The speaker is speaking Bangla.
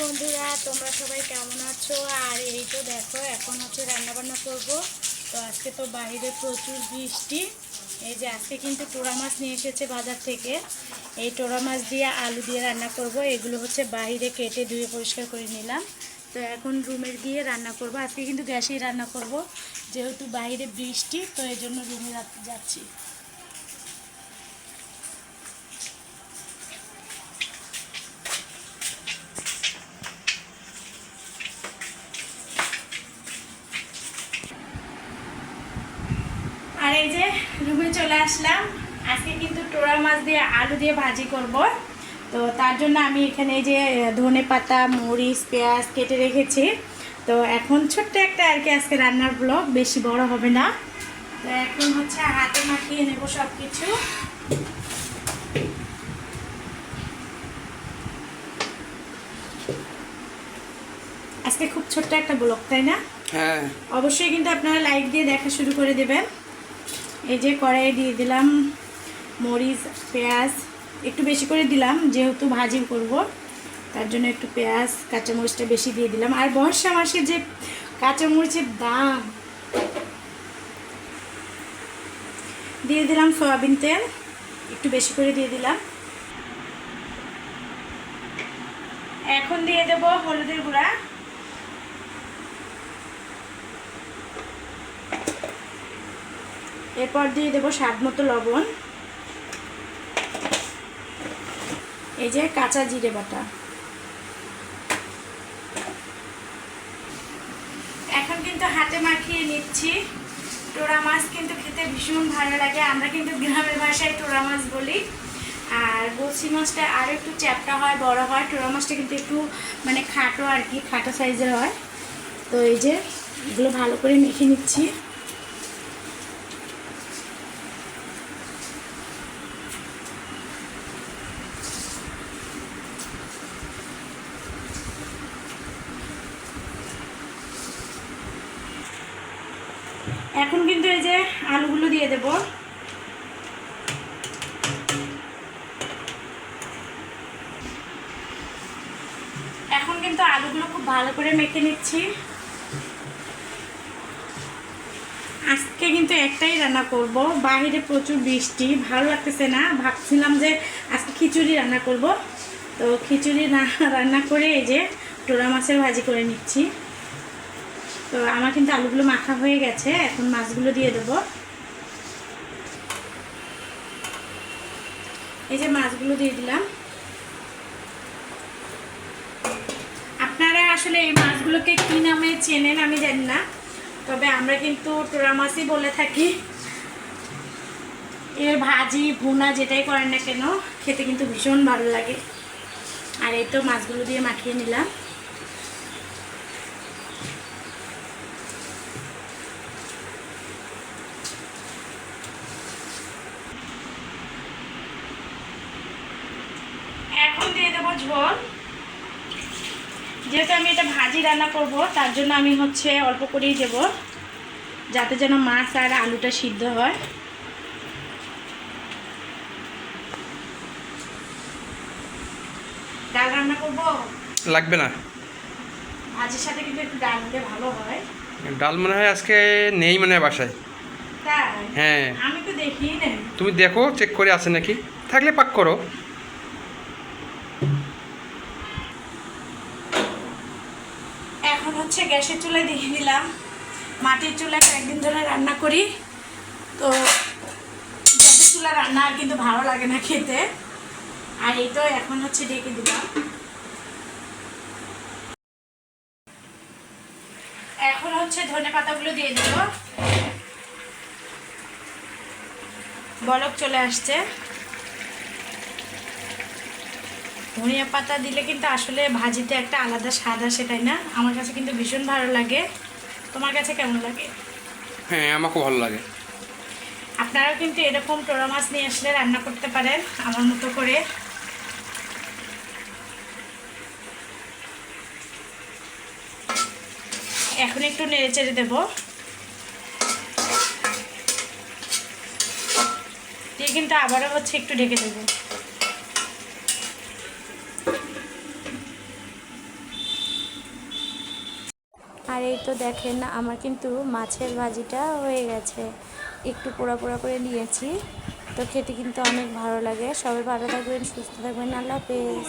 বন্ধুরা, তোমরা সবাই কেমন আছো? আর এই তো দেখো, এখন হচ্ছে রান্নাবান্না করব। তো আজকে তো বাইরে প্রচুর বৃষ্টি। এই যে আজকে কিন্তু টোরা মাছ নিয়ে এসেছে বাজার থেকে। এই টোরা মাছ দিয়ে আলু দিয়ে রান্না করব। এগুলো হচ্ছে বাইরে কেটে ধুয়ে পরিষ্কার করে নিলাম। তো এখন রুমে গিয়ে রান্না করব। আজকে কিন্তু গ্যাসেই রান্না করব, যেহেতু বাইরে বৃষ্টি, তো এই জন্য রুমে যাচ্ছি। এই যে রুমে চলে আসলাম। আজকে কিন্তু টোরা মাছ দিয়ে আলু দিয়ে ভাজি করব। তো তার জন্য আমি এখানে এই যে ধনে পাতা মরিচ পেঁয়াজ কেটে রেখেছি। তো এখন ছোট্ট একটা আর কি আজকে রান্নার ব্লগ বেশি বড় হবে না। তো এখন হচ্ছে হাতে মাখিয়ে নেব সব কিছু আজকে খুব ছোট্ট একটা ব্লগ তাই না? হ্যাঁ। অবশ্যই কিন্তু আপনারা লাইক দিয়ে দেখা শুরু করে দেবেন। এই যে কড়াইয়ে দিয়ে দিলাম মরিচ, পেঁয়াজ। একটু বেশি করে দিলাম, যেহেতু ভাজি করব, তার জন্য একটু পেঁয়াজ, কাঁচামরিচটা বেশি দিয়ে দিলাম। আর বর্ষা মাসে যে কাঁচামরিচের দাম, দিয়ে দিলাম সয়াবিন তেল, একটু বেশি করে দিয়ে দিলাম। এখন দিয়ে দেব হলুদের গুঁড়া। এরপর দিয়ে দেবো স্বাদ মতো লবণ। এই যে কাঁচা জিরে বাটা। এখন কিন্তু হাতে মাখিয়ে নিচ্ছি। টোরা মাছ কিন্তু খেতে ভীষণ ভালো লাগে। আমরা কিন্তু গ্রামের ভাষায় টোরা মাছ বলি। আর বলছি মাছটা আরও একটু চ্যাপটা হয়, বড় হয়। টোরা মাছটা কিন্তু একটু মানে খাটো আর কি, খাটো সাইজের হয়। তো এই যে এগুলো ভালো করে মেখে নিচ্ছি। এখন কিন্তু এই যে আলুগুলো দিয়ে দেব। এখন কিন্তু আলুগুলো খুব ভালো করে মেখে নিচ্ছি। আজকে কিন্তু একটাই রান্না করব। বাইরে প্রচুর বৃষ্টি, ভালো লাগতেছে না। ভাবছিলাম যে আজকে খিচুড়ি রান্না করব। তো খিচুড়ি রান্না করে এই যে টোরা মাছের ভাজি করে নিচ্ছি। তো আমার কিন্তু আলুগুলো মাখা হয়ে গেছে, এখন মাছগুলো দিয়ে দেবো। এই যে মাছগুলো দিয়ে দিলাম। আপনারা আসলে এই মাছগুলোকে কি নামে চেনেন আমি জানি না, তবে আমরা কিন্তু টোরা মাছই বলে থাকি। এর ভাজি, ভুনা যেটাই করেন না কেন, খেতে কিন্তু ভীষণ ভালো লাগে। আর এই তো মাছগুলো দিয়ে মাখিয়ে নিলাম এখন দিয়ে দেবো ঝোল। যেহেতু আমি এটা ভাজি রান্না করব তার জন্য আমি হচ্ছে অল্প করেই দেব যাতে যেন মাছ আর আলুটা সিদ্ধ হয়। ডাল রান্না করব? লাগবে না। ভাজির সাথে কিন্তু একটু ডাল হলে ভালো হয়। ডাল মনে হয় আজকে নেই মনে হয় বাসায়। হ্যাঁ। আমি তো দেখি না তুমি দেখো চেক করে আছে নাকি। থাকলে পাক করো। এখন হচ্ছে গ্যাসের চুলায় দিয়ে দিলাম। মাটির চুলায় কয়েকদিন ধরে রান্না করি। তো গ্যাসের চুলা রান্না আর কিন্তু ভালো লাগে না খেতে। আর এই তো এখন হচ্ছে ডেকে দিলাম। এখন হচ্ছে ধনে পাতাগুলো দিয়ে দেব বলক চলে আসছে। ধনিয়া পাতা দিলে কিন্তু আসলে ভাজিতে একটা আলাদা স্বাদ আসে তাই না? আমার কাছে কিন্তু ভীষণ ভালো লাগে। তোমার কাছে কেমন লাগে? হ্যাঁ আমাকেও ভালো লাগে। আপনারাও কিন্তু এরকম টোরা মাছ নিয়ে আসলে রান্না করতে পারেন আমার মতো করে। এখন একটু নেড়ে চেড়ে দেবো। দিয়ে কিন্তু আবারও হচ্ছে একটু ঢেকে দেবো। এই তো দেখেন, আমার কিন্তু মাছের ভাজিটা হয়ে গেছে। একটু পোড়া পোড়া করে নিয়েছি। তো খেতে কিন্তু অনেক ভালো লাগে। সবাই ভালো থাকবেন, সুস্থ থাকবেন। আল্লাহ হাফেজ।